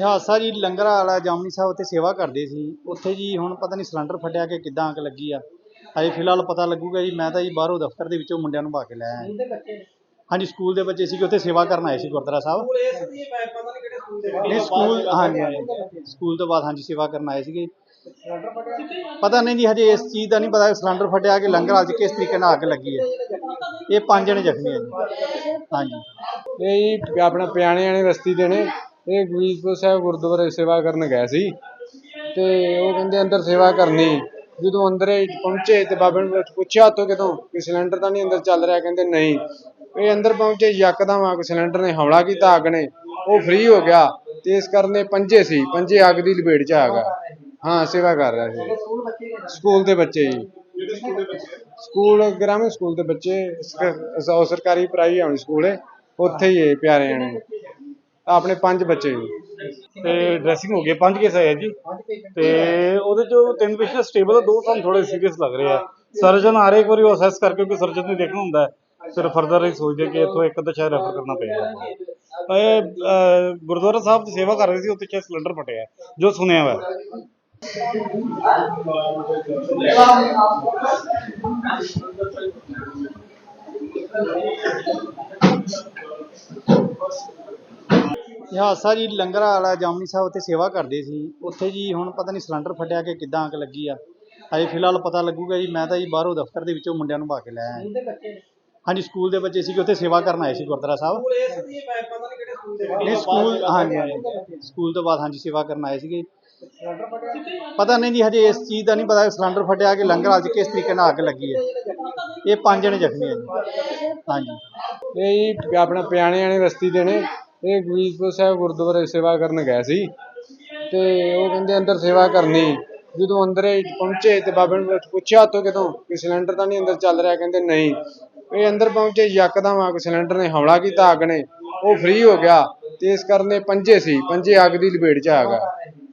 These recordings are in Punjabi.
ਹਾਦਸਾ ਜੀ ਲੰਗਰ ਵਾਲਾ ਜਾਮਨੀ ਸਾਹਿਬ ਉੱਥੇ ਸੇਵਾ ਕਰਦੇ ਸੀ। ਉੱਥੇ ਜੀ ਹੁਣ ਪਤਾ ਨਹੀਂ ਸਿਲੰਡਰ ਫਟਿਆ ਕਿ ਕਿੱਦਾਂ ਅੱਗ ਲੱਗੀ ਆ। ਅਜੇ ਫਿਲਹਾਲ ਪਤਾ ਲੱਗੂਗਾ ਜੀ ਮੈਂ ਤਾਂ ਜੀ ਬਾਹਰੋਂ ਦਫ਼ਤਰ ਦੇ ਵਿੱਚੋਂ ਮੁੰਡਿਆਂ ਨੂੰ ਭਾ ਕੇ ਲੈ ਆਇਆ। ਹਾਂਜੀ ਸਕੂਲ ਦੇ ਬੱਚੇ ਸੀਗੇ ਉੱਥੇ ਸੇਵਾ ਕਰਨ ਆਏ ਸੀ ਗੁਰਦੁਆਰਾ ਸਾਹਿਬ। ਨਹੀਂ ਸਕੂਲ ਹਾਂਜੀ ਸਕੂਲ ਤੋਂ ਬਾਅਦ ਹਾਂਜੀ ਸੇਵਾ ਕਰਨ ਆਏ ਸੀਗੇ। ਪਤਾ ਨਹੀਂ ਜੀ, ਹਜੇ ਇਸ ਚੀਜ਼ ਦਾ ਨਹੀਂ ਪਤਾ, ਸਿਲੰਡਰ ਫਟਿਆ ਕਿ ਲੰਗਰ ਹਾਲ 'ਚ ਕਿਸ ਤਰੀਕੇ ਨਾਲ ਅੱਗ ਲੱਗੀ ਹੈ। ਇਹ ਪੰਜ ਜਣੇ ਜ਼ਖਮੀ ਹੈ ਜੀ। ਹਾਂਜੀ। ਇਹ ਜੀ ਆਪਣਾ ਪਿਆਣੇ ਵਾਲੇ ਬਸਤੀ ਦੇ ਨੇ। ਇਹ ਗੁਰਦੀਪੁਰ ਸਾਹਿਬ ਗੁਰਦੁਆਰੇ ਸੇਵਾ ਕਰਨ ਗਏ ਸੀ। ਤੇ ਉਹ ਕਹਿੰਦੇ ਅੰਦਰ ਸੇਵਾ ਕਰਨੀ। ਜਦੋਂ ਅੰਦਰ ਪਹੁੰਚੇ ਤੇ ਬਾਬੇ ਨੂੰ ਪੁੱਛਿਆ ਉੱਥੋਂ ਕਿਦੋਂ ਕਿ ਸਿਲੰਡਰ ਤਾਂ ਨਹੀਂ ਅੰਦਰ ਚੱਲ ਰਿਹਾ? ਕਹਿੰਦੇ ਨਹੀਂ। ਇਹ ਅੰਦਰ ਪਹੁੰਚੇ ਯਕਦਮ ਆ ਕੇ ਸਿਲੰਡਰ ਨੇ ਹਮਲਾ ਕੀਤਾ, ਅੱਗ ਨੇ। ਉਹ ਫ੍ਰੀ ਹੋ ਗਿਆ ਤੇ ਇਸ ਕਾਰਨ ਇਹ ਪੰਜੇ ਸੀ। ਪੰਜੇ ਅੱਗ ਦੀ ਲਪੇਟ 'ਚ ਆ ਗਿਆ। ਹਾਂ ਸੇਵਾ ਕਰ ਰਿਹਾ ਸੀ। ਸਕੂਲ ਦੇ ਬੱਚੇ ਜੀ। ਸਕੂਲ ਗ੍ਰਾਮੀਣ ਸਕੂਲ ਦੇ ਬੱਚੇ। ਸਕ- ਉਹ ਸਰਕਾਰੀ ਪ੍ਰਾਈ ਆਉਣੀ ਸਕੂਲ। ਹੈ ਉੱਥੇ ਹੀ ਹੈ ਪਿਆਰੇ ਆਣੇ ਆਪਣੇ ਪੰਜ ਬੱਚੇ ਜੀ। ਤੇ ਡਰੈਸਿੰਗ ਹੋ ਗਈ ਪੰਜ ਕੇਸ ਆਏ ਆ ਜੀ। ਤੇ ਉਹਦੇ ਚੋਂ ਤਿੰਨ ਪੇਸ਼ੈਂਟ ਸਟੇਬਲ ਆ। ਦੋ ਸਾਨੂੰ ਥੋੜੇ ਸੀਰੀਅਸ ਲੱਗ ਰਹੇ ਆ। ਸਰਜਨ ਆ ਰਹੇ ਇੱਕ ਵਾਰੀ ਉਹ ਅਸੈਸ ਕਰਕੇ ਕਿਉਂਕਿ ਸਰਜਨ ਨੇ ਦੇਖਣਾ ਹੁੰਦਾ ਹੈ। ਫਿਰ ਫਰਦਰ ਹੀ ਸੋਚਦੇ ਕਿ ਇੱਥੋਂ ਇੱਕ ਅੱਧਾ ਸ਼ਾਇਦ ਰੈਫਰ ਕਰਨਾ ਪਏਗਾ। ਇਹ ਅਹ, ਗੁਰਦੁਆਰਾ ਸਾਹਿਬ ਦੀ ਸੇਵਾ ਕਰ ਰਹੇ ਸੀ। ਉੱਥੇ ਸ਼ਾਇਦ ਸਿਲੰਡਰ ਫਟਿਆ। ਜੋ ਸੁਣਿਆ ਵਾ। ਹਾਦਸਾ ਜੀ ਲੰਗਰ ਵਾਲਾ ਜਾਮਨੀ ਸਾਹਿਬ ਉੱਥੇ ਸੇਵਾ ਕਰਦੇ ਸੀ। ਉੱਥੇ ਜੀ ਹੁਣ ਪਤਾ ਨਹੀਂ ਸਿਲੰਡਰ ਫਟਿਆ ਕਿ ਕਿੱਦਾਂ ਅੱਗ ਲੱਗੀ ਆ। ਅਜੇ ਫਿਲਹਾਲ ਪਤਾ ਲੱਗੂਗਾ ਜੀ ਮੈਂ ਤਾਂ ਜੀ ਬਾਹਰੋਂ ਦਫ਼ਤਰ ਦੇ ਵਿੱਚੋਂ ਮੁੰਡਿਆਂ ਨੂੰ ਭਾ ਕੇ ਲੈ ਆਇਆ ਹਾਂਜੀ ਸਕੂਲ ਦੇ ਬੱਚੇ ਸੀਗੇ ਉੱਥੇ ਸੇਵਾ ਕਰਨ ਆਏ ਸੀ ਗੁਰਦੁਆਰਾ ਸਾਹਿਬ। ਨਹੀਂ ਸਕੂਲ ਹਾਂਜੀ ਹਾਂਜੀ। ਸਕੂਲ ਤੋਂ ਬਾਅਦ ਹਾਂਜੀ ਸੇਵਾ ਕਰਨ ਆਏ ਸੀਗੇ। ਪਤਾ ਨਹੀਂ ਜੀ, ਹਜੇ ਇਸ ਚੀਜ਼ ਦਾ ਨਹੀਂ ਪਤਾ, ਸਿਲੰਡਰ ਫਟਿਆ ਕਿ ਲੰਗਰ ਹਾਲ ਕਿਸ ਤਰੀਕੇ ਨਾਲ ਅੱਗ ਲੱਗੀ ਹੈ। ਇਹ ਪੰਜ ਜਣੇ ਜ਼ਖਮੀ ਹੈ ਜੀ। ਹਾਂਜੀ। ਇਹ ਜੀ ਆਪਣਾ ਪਿਆਣੇ ਵਾਲੇ ਬਸਤੀ ਦੇ ਨੇ। ਇਹ ਗੁਰਦੀਪੁਰ ਸਾਹਿਬ ਗੁਰਦੁਆਰੇ ਸੇਵਾ ਕਰਨ ਗਏ ਸੀ ਤੇ ਉਹ ਕਹਿੰਦੇ ਅੰਦਰ ਸੇਵਾ ਕਰਨੀ। ਜਦੋਂ ਅੰਦਰ ਪਹੁੰਚੇ ਤੇ ਬਾਬੇ ਨੂੰ ਪੁੱਛਿਆ ਉੱਥੋਂ ਕਿਦੋਂ ਕਿ ਸਿਲੰਡਰ ਤਾਂ ਨਹੀਂ ਅੰਦਰ ਚੱਲ ਰਿਹਾ? ਕਹਿੰਦੇ ਨਹੀਂ। ਇਹ ਅੰਦਰ ਪਹੁੰਚੇ, ਯਕਦਮ ਆ ਕੇ ਸਿਲੰਡਰ ਨੇ ਹਮਲਾ ਕੀਤਾ, ਅੱਗ ਨੇ। ਉਹ ਫ੍ਰੀ ਹੋ ਗਿਆ ਤੇ ਇਸ ਕਾਰਨ ਇਹ ਪੰਜੇ ਸੀ। ਪੰਜੇ ਅੱਗ ਦੀ ਲਪੇਟ 'ਚ ਆ ਗਿਆ।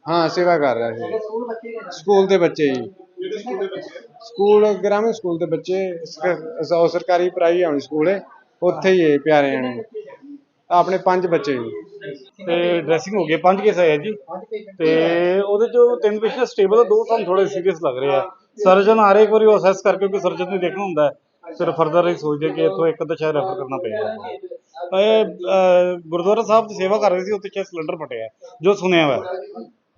ਹਾਂ ਸੇਵਾ ਕਰ ਰਿਹਾ ਸੀ। ਸਕੂਲ ਦੇ ਬੱਚੇ ਜੀ। ਸਕੂਲ ਗ੍ਰਾਮੀਣ ਸਕੂਲ ਦੇ ਬੱਚੇ ਸਕ- ਉਹ ਸਰਕਾਰੀ ਪ੍ਰਾਈ ਆਉਣੀ ਸਕੂਲ। ਹੈ ਉੱਥੇ ਹੀ ਹੈ ਪਿਆਰੇ ਆਣੇ ਆਪਣੇ ਪੰਜ ਬੱਚੇ ਜੀ। ਤੇ ਡਰੈਸਿੰਗ ਹੋ ਗਈ ਹੈ, ਪੰਜ ਕੇਸ ਆਏ ਆ ਜੀ। ਤੇ ਉਹਦੇ ਚੋਂ ਤਿੰਨ ਪੇਸ਼ੈਂਟ ਸਟੇਬਲ ਆ ਦੋ ਸਾਨੂੰ ਥੋੜੇ ਸੀਰੀਅਸ ਲੱਗ ਰਹੇ ਆ। ਸਰਜਨ ਆ ਰਹੇ ਇੱਕ ਵਾਰੀ ਉਹ ਅਸੈਸ ਕਰਕੇ ਕਿਉਂਕਿ ਸਰਜਨ ਨੇ ਦੇਖਣਾ ਹੁੰਦਾ ਹੈ। ਫਿਰ ਫਰਦਰ ਹੀ ਸੋਚਦੇ ਕਿ ਇੱਥੋਂ ਇੱਕ ਅੱਧਾ ਸ਼ਾਇਦ ਰੈਫਰ ਕਰਨਾ ਪਏਗਾ। ਇਹ ਅਹ, ਗੁਰਦੁਆਰਾ ਸਾਹਿਬ ਦੀ ਸੇਵਾ ਕਰ ਰਹੇ ਸੀ ਉੱਥੇ ਸ਼ਾਇਦ ਸਿਲੰਡਰ ਫਟਿਆ ਜੋ ਸੁਣਿਆ ਹੋਇਆ